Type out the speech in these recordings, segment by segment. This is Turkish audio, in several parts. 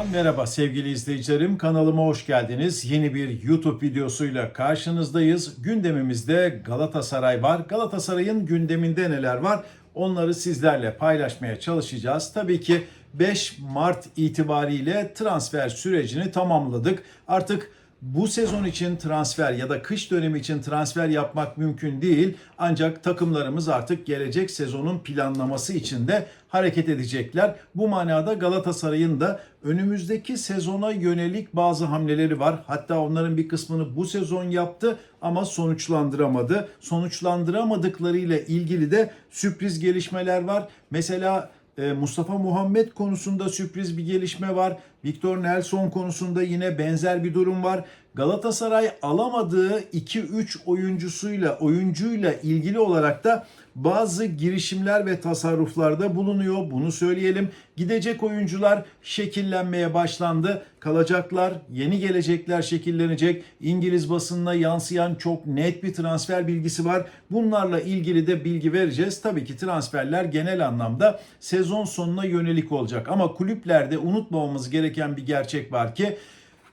Baştan merhaba sevgili izleyicilerim. Kanalıma hoş geldiniz. Yeni bir YouTube videosuyla karşınızdayız. Gündemimizde Galatasaray var. Galatasaray'ın gündeminde neler var? Onları sizlerle paylaşmaya çalışacağız. Tabii ki 5 Mart itibariyle transfer sürecini tamamladık. Artık bu sezon için transfer ya da kış dönemi için transfer yapmak mümkün değil. Ancak takımlarımız artık gelecek sezonun planlaması için de hareket edecekler. Bu manada Galatasaray'ın da önümüzdeki sezona yönelik bazı hamleleri var. Hatta onların bir kısmını bu sezon yaptı ama sonuçlandıramadı. Sonuçlandıramadıklarıyla ilgili de sürpriz gelişmeler var. Mesela Mustafa Muhammed konusunda sürpriz bir gelişme var. Victor Nelson konusunda yine benzer bir durum var. Galatasaray alamadığı 2-3 oyuncusuyla, oyuncuyla ilgili olarak da bazı girişimler ve tasarruflarda bulunuyor. Bunu söyleyelim. Gidecek oyuncular şekillenmeye başlandı. Kalacaklar, yeni gelecekler şekillenecek. İngiliz basınına yansıyan çok net bir transfer bilgisi var. Bunlarla ilgili de bilgi vereceğiz. Tabii ki transferler genel anlamda sezon sonuna yönelik olacak. Ama kulüplerde unutmamamız gereken bir gerçek var ki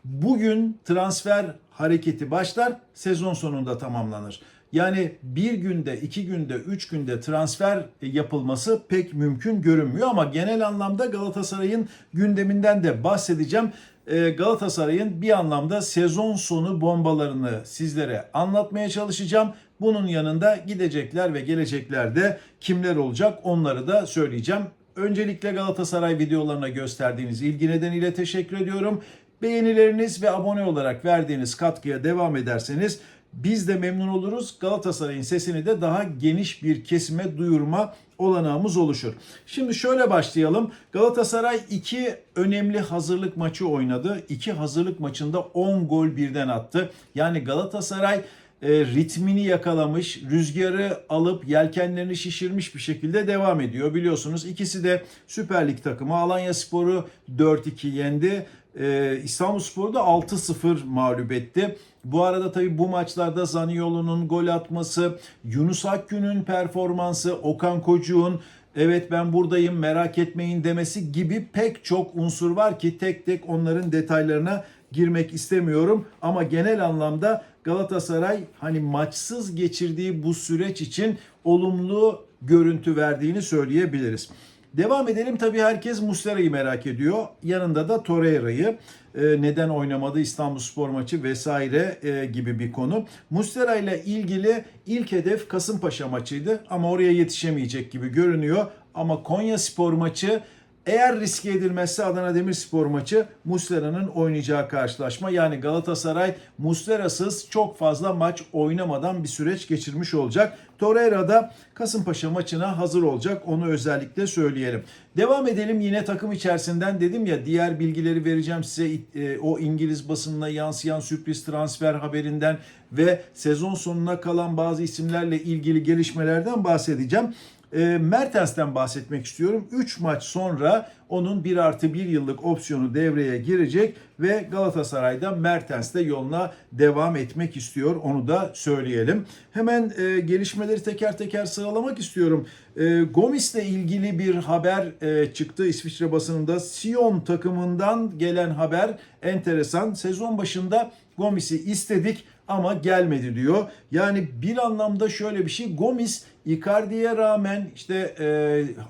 bugün transfer hareketi başlar, sezon sonunda tamamlanır. Yani bir günde, iki günde, üç günde transfer yapılması pek mümkün görünmüyor ama genel anlamda Galatasaray'ın gündeminden de bahsedeceğim. Ee, Galatasaray'ın bir anlamda sezon sonu bombalarını sizlere anlatmaya çalışacağım. Bunun yanında gidecekler ve geleceklerde kimler olacak onları da söyleyeceğim. Öncelikle Galatasaray videolarına gösterdiğiniz ilgi nedeniyle teşekkür ediyorum. Beğenileriniz ve abone olarak verdiğiniz katkıya devam ederseniz biz de memnun oluruz. Galatasaray'ın sesini de daha geniş bir kesime duyurma olanağımız oluşur. Şimdi şöyle başlayalım. Galatasaray iki önemli hazırlık maçı oynadı. İki hazırlık maçında 10 gol birden attı. Yani Galatasaray e, ritmini yakalamış, rüzgarı alıp yelkenlerini şişirmiş bir şekilde devam ediyor. Biliyorsunuz ikisi de Süper Lig takımı. Alanya Sporu 4-2 yendi. Ee, İstanbul Sporu da 6-0 mağlup etti. Bu arada tabii bu maçlarda Zaniolo'nun gol atması, Yunus Akgün'ün performansı, Okan Kocuğ'un evet ben buradayım merak etmeyin demesi gibi pek çok unsur var ki tek tek onların detaylarına girmek istemiyorum. Ama genel anlamda Galatasaray hani maçsız geçirdiği bu süreç için olumlu görüntü verdiğini söyleyebiliriz. Devam edelim. Tabii herkes Muslera'yı merak ediyor. Yanında da Torreira'yı. Ee, neden oynamadı İstanbul Spor maçı vesaire e, gibi bir konu. Muslera ile ilgili ilk hedef Kasımpaşa maçıydı ama oraya yetişemeyecek gibi görünüyor. Ama Konya Spor maçı eğer riske edilmezse Adana Demirspor maçı Muslera'nın oynayacağı karşılaşma. Yani Galatasaray Muslera'sız çok fazla maç oynamadan bir süreç geçirmiş olacak. Torreira da Kasımpaşa maçına hazır olacak. Onu özellikle söyleyelim. Devam edelim yine takım içerisinden dedim ya diğer bilgileri vereceğim size e, o İngiliz basınına yansıyan sürpriz transfer haberinden ve sezon sonuna kalan bazı isimlerle ilgili gelişmelerden bahsedeceğim. E, Mertens'ten bahsetmek istiyorum. 3 maç sonra onun 1 artı 1 yıllık opsiyonu devreye girecek ve Galatasaray'da Mertens de yoluna devam etmek istiyor. Onu da söyleyelim. Hemen e, gelişmeleri teker teker sıralamak istiyorum. E, Gomis'le ilgili bir haber e, çıktı İsviçre basınında. Sion takımından gelen haber enteresan. Sezon başında Gomis'i istedik ama gelmedi diyor. Yani bir anlamda şöyle bir şey. Gomis Icardi'ye rağmen işte e,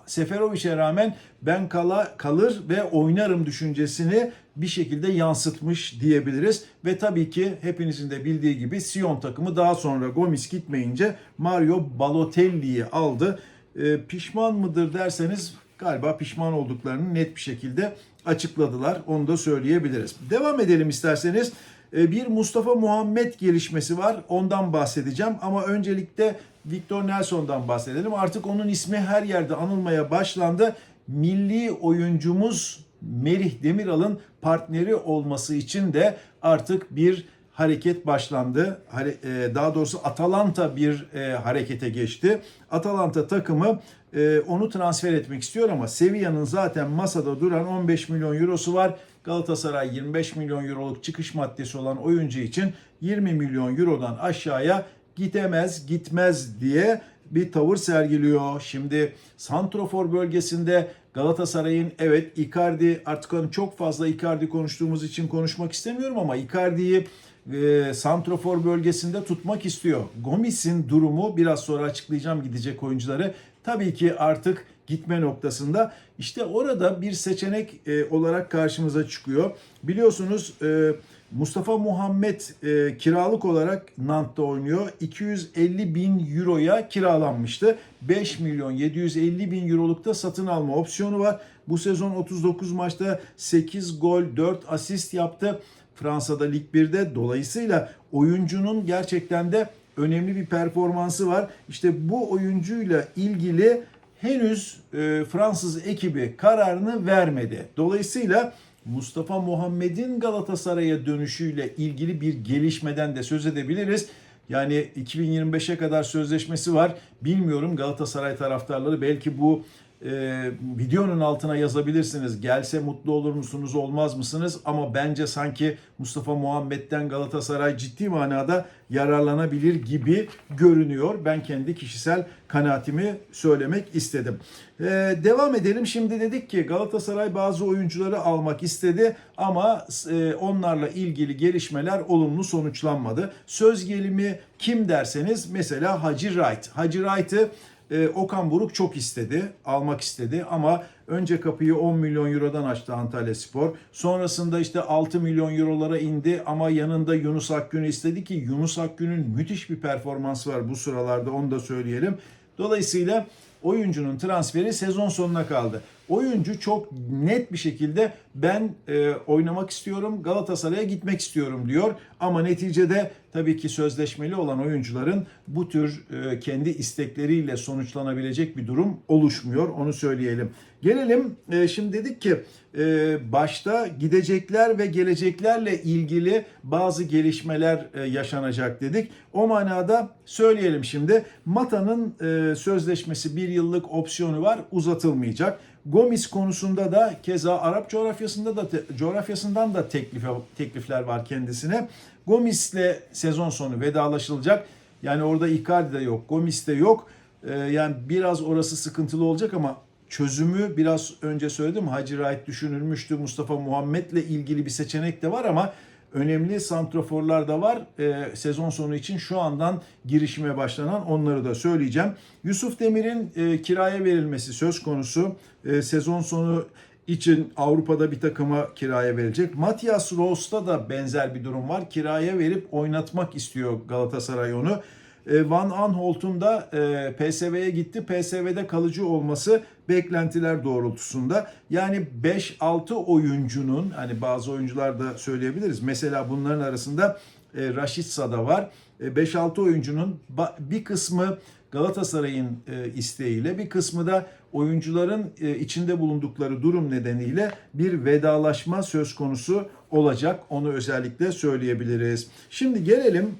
Seferovic'e rağmen ben kala, kalır ve oynarım düşüncesini bir şekilde yansıtmış diyebiliriz. Ve tabii ki hepinizin de bildiği gibi Sion takımı daha sonra Gomis gitmeyince Mario Balotelli'yi aldı. E, pişman mıdır derseniz galiba pişman olduklarını net bir şekilde açıkladılar. Onu da söyleyebiliriz. Devam edelim isterseniz. E, bir Mustafa Muhammed gelişmesi var. Ondan bahsedeceğim ama öncelikle Victor Nelson'dan bahsedelim. Artık onun ismi her yerde anılmaya başlandı. Milli oyuncumuz Merih Demiral'ın partneri olması için de artık bir hareket başlandı. e, Daha doğrusu Atalanta bir e, harekete geçti. Atalanta takımı e, onu transfer etmek istiyor ama Sevilla'nın zaten masada duran 15 milyon eurosu var. Galatasaray 25 milyon euroluk çıkış maddesi olan oyuncu için 20 milyon eurodan aşağıya gidemez, gitmez diye bir tavır sergiliyor. Şimdi Santrofor bölgesinde Galatasaray'ın evet Icardi artık hani çok fazla Icardi konuştuğumuz için konuşmak istemiyorum ama Icardi'yi e, santrofor bölgesinde tutmak istiyor. Gomis'in durumu biraz sonra açıklayacağım gidecek oyuncuları. Tabii ki artık gitme noktasında. İşte orada bir seçenek e, olarak karşımıza çıkıyor. Biliyorsunuz e, Mustafa Muhammed e, kiralık olarak Nant'ta oynuyor. 250 bin euroya kiralanmıştı. 5 milyon 750 bin eurolukta satın alma opsiyonu var. Bu sezon 39 maçta 8 gol 4 asist yaptı. Fransa'da Lig 1'de dolayısıyla oyuncunun gerçekten de önemli bir performansı var. İşte bu oyuncuyla ilgili henüz e, Fransız ekibi kararını vermedi. Dolayısıyla Mustafa Muhammed'in Galatasaray'a dönüşüyle ilgili bir gelişmeden de söz edebiliriz. Yani 2025'e kadar sözleşmesi var. Bilmiyorum Galatasaray taraftarları belki bu e, videonun altına yazabilirsiniz. Gelse mutlu olur musunuz, olmaz mısınız? Ama bence sanki Mustafa Muhammed'den Galatasaray ciddi manada yararlanabilir gibi görünüyor. Ben kendi kişisel kanaatimi söylemek istedim. E, devam edelim. Şimdi dedik ki Galatasaray bazı oyuncuları almak istedi ama e, onlarla ilgili gelişmeler olumlu sonuçlanmadı. Söz gelimi kim derseniz mesela Hacı Wright. Hacı Wright'ı e, Okan Buruk çok istedi, almak istedi ama önce kapıyı 10 milyon eurodan açtı Antalya Spor. Sonrasında işte 6 milyon eurolara indi ama yanında Yunus Akgün'ü istedi ki Yunus Akgün'ün müthiş bir performansı var bu sıralarda onu da söyleyelim. Dolayısıyla oyuncunun transferi sezon sonuna kaldı. Oyuncu çok net bir şekilde ben e, oynamak istiyorum, Galatasaray'a gitmek istiyorum diyor. Ama neticede tabii ki sözleşmeli olan oyuncuların bu tür e, kendi istekleriyle sonuçlanabilecek bir durum oluşmuyor. Onu söyleyelim. Gelelim e, şimdi dedik ki e, başta gidecekler ve geleceklerle ilgili bazı gelişmeler e, yaşanacak dedik. O manada söyleyelim şimdi. Mata'nın e, sözleşmesi bir yıllık opsiyonu var uzatılmayacak. Gomis konusunda da keza Arap coğrafyasında da coğrafyasından da teklif teklifler var kendisine. Gomis'le sezon sonu vedalaşılacak. Yani orada Icardi de yok, Gomis de yok. Ee, yani biraz orası sıkıntılı olacak ama çözümü biraz önce söyledim. Hacı Wright düşünülmüştü. Mustafa Muhammed'le ilgili bir seçenek de var ama önemli santroforlar da var. E, sezon sonu için şu andan girişime başlanan onları da söyleyeceğim. Yusuf Demir'in e, kiraya verilmesi söz konusu. E, sezon sonu için Avrupa'da bir takıma kiraya verecek. Matias Roos'ta da benzer bir durum var. Kiraya verip oynatmak istiyor Galatasaray onu. E, Van Aanholt'un da e, PSV'ye gitti. PSV'de kalıcı olması beklentiler doğrultusunda. Yani 5-6 oyuncunun hani bazı oyuncular da söyleyebiliriz. Mesela bunların arasında e, Raşitsa da var. 5-6 oyuncunun bir kısmı Galatasaray'ın isteğiyle bir kısmı da oyuncuların içinde bulundukları durum nedeniyle bir vedalaşma söz konusu olacak. Onu özellikle söyleyebiliriz. Şimdi gelelim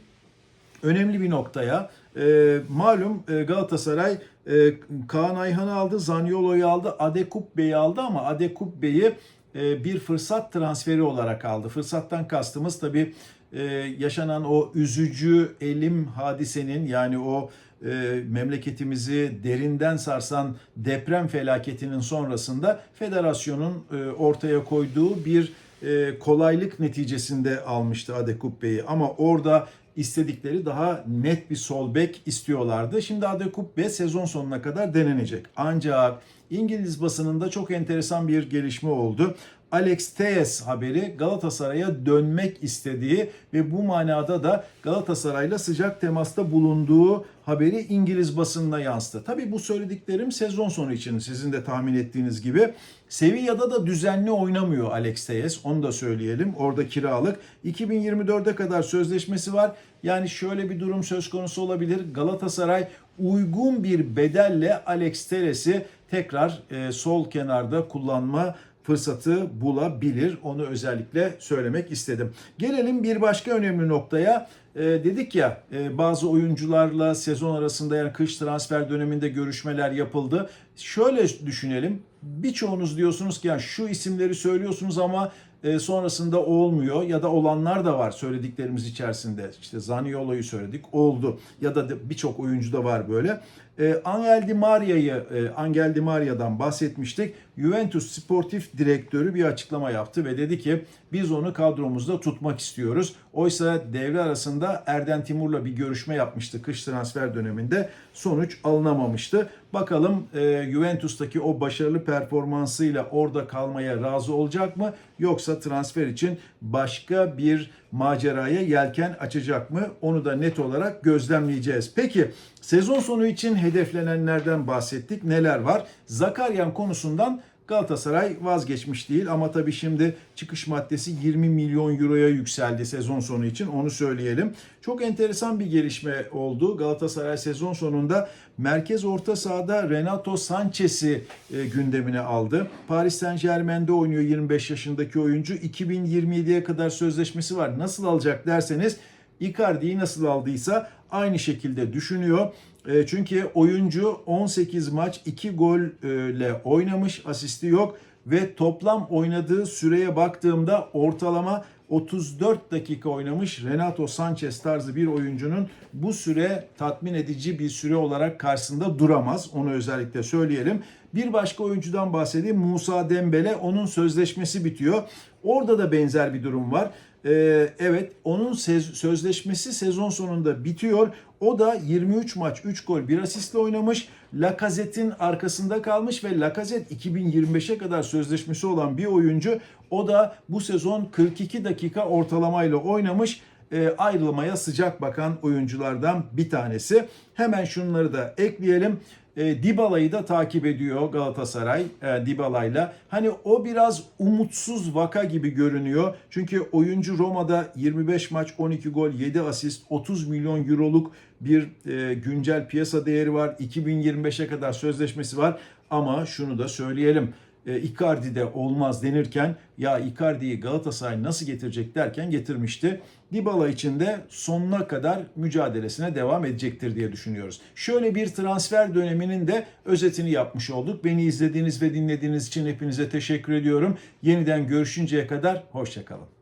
önemli bir noktaya. E, malum e, Galatasaray e, Kaan Ayhan'ı aldı, Zaniolo'yu aldı, Adekubbe'yi aldı ama Adekubbe'yi e, bir fırsat transferi olarak aldı. Fırsattan kastımız tabii e, yaşanan o üzücü elim hadisenin yani o e, memleketimizi derinden sarsan deprem felaketinin sonrasında federasyonun e, ortaya koyduğu bir e, kolaylık neticesinde almıştı Adekubbe'yi. Ama orada istedikleri daha net bir sol bek istiyorlardı. Şimdi Adekubbe sezon sonuna kadar denenecek. Ancak İngiliz basınında çok enteresan bir gelişme oldu. Alex Tejes haberi Galatasaray'a dönmek istediği ve bu manada da Galatasaray'la sıcak temasta bulunduğu haberi İngiliz basınına yansıdı. Tabi bu söylediklerim sezon sonu için sizin de tahmin ettiğiniz gibi. Sevilla'da da düzenli oynamıyor Alex Tejes. Onu da söyleyelim. Orada kiralık. 2024'e kadar sözleşmesi var. Yani şöyle bir durum söz konusu olabilir. Galatasaray uygun bir bedelle Alex Teres'i tekrar e, sol kenarda kullanma fırsatı bulabilir. Onu özellikle söylemek istedim. Gelelim bir başka önemli noktaya. E, dedik ya e, bazı oyuncularla sezon arasında yani kış transfer döneminde görüşmeler yapıldı. Şöyle düşünelim. Birçoğunuz diyorsunuz ki yani şu isimleri söylüyorsunuz ama e, sonrasında olmuyor ya da olanlar da var söylediklerimiz içerisinde. İşte Zaniolo'yu söyledik oldu ya da birçok oyuncu da var böyle. E, Angel Di Maria'yı, e, Angel Di Maria'dan bahsetmiştik. Juventus Sportif Direktörü bir açıklama yaptı ve dedi ki biz onu kadromuzda tutmak istiyoruz. Oysa devre arasında Erden Timur'la bir görüşme yapmıştı kış transfer döneminde. Sonuç alınamamıştı. Bakalım e, Juventus'taki o başarılı performansıyla orada kalmaya razı olacak mı? Yoksa transfer için başka bir maceraya yelken açacak mı? Onu da net olarak gözlemleyeceğiz. Peki sezon sonu için hedeflenenlerden bahsettik. Neler var? Zakaryan konusundan Galatasaray vazgeçmiş değil ama tabii şimdi çıkış maddesi 20 milyon euroya yükseldi sezon sonu için onu söyleyelim. Çok enteresan bir gelişme oldu. Galatasaray sezon sonunda merkez orta sahada Renato Sanchez'i e, gündemine aldı. Paris Saint Germain'de oynuyor 25 yaşındaki oyuncu. 2027'ye kadar sözleşmesi var. Nasıl alacak derseniz Icardi'yi nasıl aldıysa aynı şekilde düşünüyor. E, çünkü oyuncu 18 maç 2 golle oynamış, asisti yok ve toplam oynadığı süreye baktığımda ortalama 34 dakika oynamış Renato Sanchez tarzı bir oyuncunun bu süre tatmin edici bir süre olarak karşısında duramaz. Onu özellikle söyleyelim. Bir başka oyuncudan bahsedeyim. Musa Dembele onun sözleşmesi bitiyor. Orada da benzer bir durum var. Ee, evet onun sözleşmesi sezon sonunda bitiyor. O da 23 maç 3 gol 1 asistle oynamış. Lacazette'in arkasında kalmış ve Lacazette 2025'e kadar sözleşmesi olan bir oyuncu. O da bu sezon 42 dakika ortalamayla oynamış e, ayrılmaya sıcak bakan oyunculardan bir tanesi. Hemen şunları da ekleyelim. E, Dybala'yı da takip ediyor Galatasaray e, Dybala'yla. Hani o biraz umutsuz vaka gibi görünüyor. Çünkü oyuncu Roma'da 25 maç 12 gol 7 asist 30 milyon euroluk bir e, güncel piyasa değeri var. 2025'e kadar sözleşmesi var. Ama şunu da söyleyelim. E, Icardi de olmaz denirken ya Icardi'yi Galatasaray nasıl getirecek derken getirmişti. Dybala için de sonuna kadar mücadelesine devam edecektir diye düşünüyoruz. Şöyle bir transfer döneminin de özetini yapmış olduk. Beni izlediğiniz ve dinlediğiniz için hepinize teşekkür ediyorum. Yeniden görüşünceye kadar hoşçakalın.